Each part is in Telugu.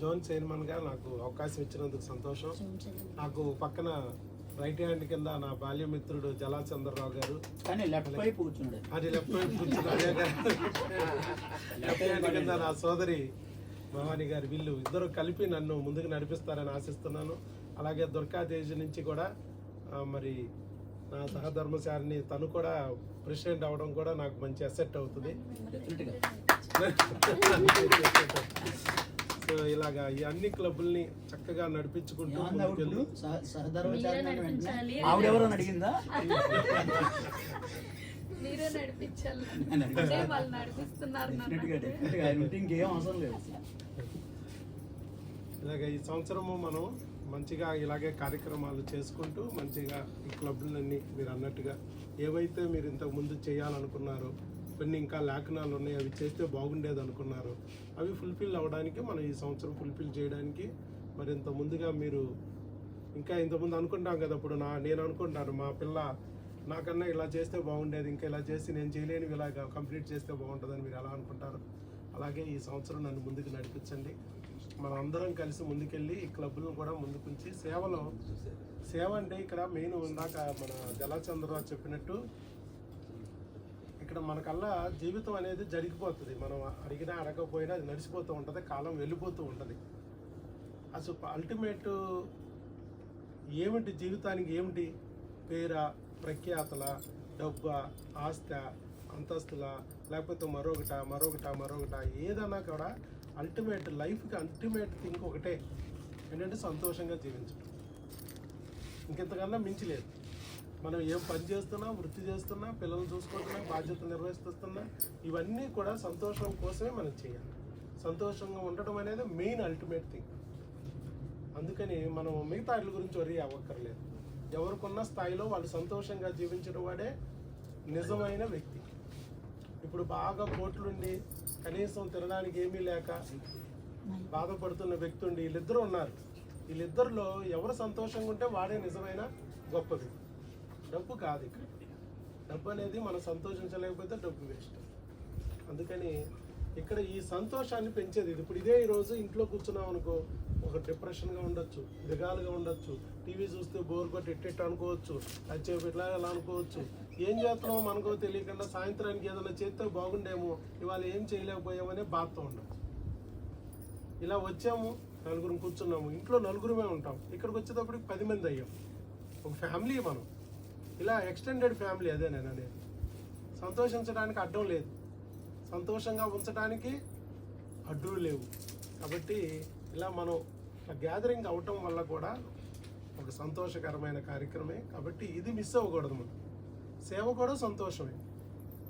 జోన్ చైర్మన్గా నాకు అవకాశం ఇచ్చినందుకు సంతోషం. నాకు పక్కన రైట్ హ్యాండ్ కింద నా బాల్యమిత్రుడు జలా చంద్రరావు గారు అది లెఫ్ట్ వైపు హ్యాండ్ కింద నా సోదరి భవానీ గారు వీళ్ళు ఇద్దరు కలిపి నన్ను ముందుకు నడిపిస్తారని ఆశిస్తున్నాను. అలాగే దుర్గాదేవి నుంచి కూడా మరి నా సహధర్మచారిని తను కూడా ప్రెసిడెంట్ అవడం కూడా నాకు మంచి అసెట్ అవుతుంది. ఇలాగా ఈ అన్ని క్లబ్బుల్ని చక్కగా నడిపించుకుంటూ ముందుకెళ్ళి. ఆవిడెవరో అడిగిందా మీరే నడిపించాలి. వాళ్ళు నడిపిస్తున్నారు ఇంకేం అవసరం లేదు. ఇలాగ ఈ సంవత్సరము మనం మంచిగా ఇలాగే కార్యక్రమాలు చేసుకుంటూ మంచిగా ఈ క్లబ్లన్నీ మీరు అన్నట్టుగా ఏవైతే మీరు ఇంతకు ముందు చేయాలనుకున్నారో కొన్ని ఇంకా లేఖనాలు ఉన్నాయి. అవి చేస్తే బాగుండేది అనుకున్నారు. అవి ఫుల్ఫిల్ అవ్వడానికి మనం ఈ సంవత్సరం ఫుల్ఫిల్ చేయడానికి మరి ఇంత ముందుగా మీరు ఇంకా ఇంతకుముందు అనుకుంటాం కదా ఇప్పుడు నా నేను అనుకుంటాను మా పిల్ల నాకన్నా ఇలా చేస్తే బాగుండేది ఇంకా ఇలా చేసి నేను చేయలేనివి ఇలాగా కంప్లీట్ చేస్తే బాగుంటుందని మీరు ఎలా అనుకుంటారు? అలాగే ఈ సంవత్సరం నన్ను ముందుకు నడిపించండి. మనం అందరం కలిసి ముందుకెళ్ళి ఈ క్లబ్లను కూడా ముందుకుంచి సేవలో సేవ అంటే ఇక్కడ మెయిన్ ఇందాక మన జలచంద్ర చెప్పినట్టు ఇక్కడ మనకల్లా జీవితం అనేది జరిగిపోతుంది. మనం అడిగినా అడగకపోయినా అది నడిచిపోతూ ఉంటుంది కాలం వెళ్ళిపోతూ ఉంటుంది. అసలు అల్టిమేట్ ఏమిటి జీవితానికి ఏమిటి? పేర ప్రఖ్యాతల డబ్బా ఆస్త అంతస్తుల లేకపోతే మరొకట మరొకట మరొకట ఏదన్నా కూడా అల్టిమేట్ లైఫ్కి అల్టిమేట్ థింగ్ ఒకటే. ఏంటంటే సంతోషంగా జీవించడం. ఇంకెంతకన్నా మించి లేదు. మనం ఏం పని చేస్తున్నా వృత్తి చేస్తున్నా పిల్లల్ని చూసుకుంటున్నా బాధ్యత నిర్వహిస్తున్నా ఇవన్నీ కూడా సంతోషం కోసమే మనం చేయాలి. సంతోషంగా ఉండడం అనేది మెయిన్ అల్టిమేట్ థింగ్ అందుకని మనం మిగతా వాటి గురించి వరి అవ్వక్కర్లేదు. ఎవరికున్న స్థాయిలో వాళ్ళు సంతోషంగా జీవించడం వాడే నిజమైన వ్యక్తి. ఇప్పుడు బాగా కోట్లుండి కనీసం తినడానికి ఏమీ లేక బాధపడుతున్న వ్యక్తి ఉండి వీళ్ళిద్దరూ ఉన్నారు. వీళ్ళిద్దరిలో ఎవరు సంతోషంగా ఉంటే వాడే నిజమైన గొప్పది డబ్బు కాదు ఇక్కడ. డబ్బు అనేది మనం సంతోషించలేకపోతే డబ్బు వేస్ట్. అందుకని ఇక్కడ ఈ సంతోషాన్ని పెంచేది ఇది. ఇప్పుడు ఇదే ఈ రోజు ఇంట్లో కూర్చున్నాం అనుకో ఒక డిప్రెషన్గా ఉండొచ్చు దిగాలుగా ఉండొచ్చు టీవీ చూస్తే బోర్ కొట్టి ఎట్టెట్టు అనుకోవచ్చు వచ్చేపు ఇట్లా అనుకోవచ్చు. ఏం చేస్తున్నామో మనకో తెలియకుండా సాయంత్రానికి ఏదైనా చేస్తే బాగుండేమో ఇవాళ ఏం చేయలేకపోయామనే బాధతో ఉండొచ్చు. ఇలా వచ్చాము నలుగురు కూర్చున్నాము. ఇంట్లో నలుగురమే ఉంటాం. ఇక్కడికి వచ్చేటప్పటికి పది మంది అయ్యాం. ఒక ఫ్యామిలీ మనం. ఇలా ఎక్స్టెండెడ్ ఫ్యామిలీ అదే నేను అనేది. సంతోషించడానికి అడ్డం లేదు. సంతోషంగా ఉంచడానికి అడ్డులు లేవు. కాబట్టి ఇలా మనం గ్యాదరింగ్ అవటం వల్ల కూడా ఒక సంతోషకరమైన కార్యక్రమే. కాబట్టి ఇది మిస్ అవ్వకూడదు మనం. సేవ కూడా సంతోషమే.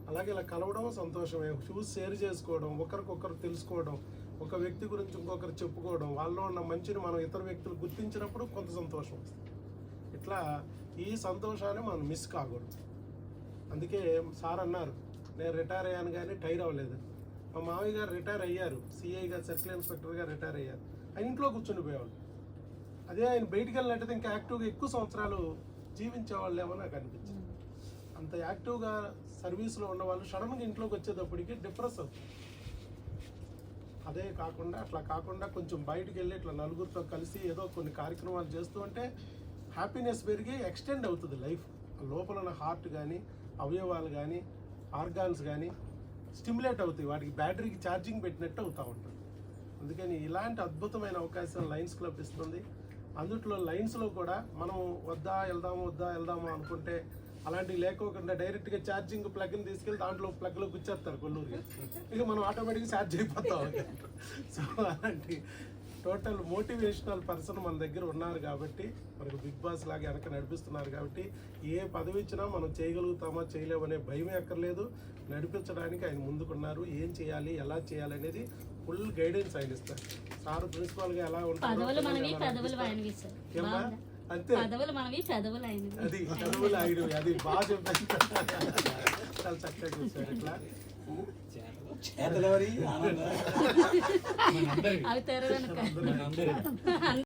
అలాగే ఇలా కలవడం సంతోషమే. చూసి షేర్ చేసుకోవడం ఒకరికొకరు తెలుసుకోవడం ఒక వ్యక్తి గురించి ఇంకొకరు చెప్పుకోవడం వాళ్ళలో ఉన్న మంచిని మనం ఇతర వ్యక్తులు గుర్తించినప్పుడు కొంత సంతోషం వస్తుంది. ఇట్లా ఈ సంతోషాన్ని మనం మిస్ కాకూడదు. అందుకే సార్ అన్నారు నేను రిటైర్ అయ్యాను కానీ టైర్ అవ్వలేదు. మా మామయ్య గారు రిటైర్ అయ్యారు. సిఐగా సర్కిల్ ఇన్స్పెక్టర్గా రిటైర్ అయ్యారు. ఆయన ఇంట్లో కూర్చుండిపోయేవాళ్ళు అదే ఆయన బయటికి వెళ్ళినట్టయితే ఇంకా యాక్టివ్గా ఎక్కువ సంవత్సరాలు జీవించేవాళ్ళేమో నాకు అనిపించింది. అంత యాక్టివ్గా సర్వీస్లో ఉన్న వాళ్ళు సడన్గా ఇంట్లోకి వచ్చేటప్పటికి డిప్రెస్ అవుతుంది అదే కాకుండా అట్లా కాకుండా కొంచెం బయటికి వెళ్ళి ఇట్లా నలుగురితో కలిసి ఏదో కొన్ని కార్యక్రమాలు చేస్తూ ఉంటే హ్యాపీనెస్ పెరిగి ఎక్స్టెండ్ అవుతుంది లైఫ్. లోపల ఉన్న హార్ట్ కానీ అవయవాలు కానీ ఆర్గాన్స్ కానీ స్టిమ్యులేట్ అవుతాయి. వాటికి బ్యాటరీకి ఛార్జింగ్ పెట్టినట్టు అవుతూ ఉంటుంది. అందుకని ఇలాంటి అద్భుతమైన అవకాశం లయన్స్ క్లబ్ ఇస్తుంది. అందుట్లో లైన్స్లో కూడా మనం వద్దా వెళ్దాము వద్దా వెళ్దాము అనుకుంటే అలాంటివి లేకోకుండా డైరెక్ట్గా ఛార్జింగ్ ప్లగ్ని తీసుకెళ్ళి దాంట్లో ప్లగ్లో గుచ్చేస్తారు కొల్లూరుకి. ఇక మనం ఆటోమేటిక్గా ఛార్జ్ అయిపోతాం. సో అలాంటి టోటల్ మోటివేషనల్ పర్సన్ మన దగ్గర ఉన్నారు కాబట్టి మనకు బిగ్ బాస్ లాగా వెనక నడిపిస్తున్నారు కాబట్టి ఏ పదవి ఇచ్చినా మనం చేయగలుగుతామా చేయలేమనే భయం ఎక్కర్లేదు నడిపించడానికి ఆయన ముందుకున్నారు. ఏం చేయాలి ఎలా చేయాలి అనేది ఫుల్ గైడెన్స్ ఆయన ఇస్తారు. సార్ ప్రిన్సిపాల్గా ఎలా ఉంటారో. అంతే. అది చదువులు ఆయన అది బాగా చెప్పారు. చాలా చక్కగా చూసారు ఇట్లా చేతలవరి ఆనంద. అవి తెరవనుక.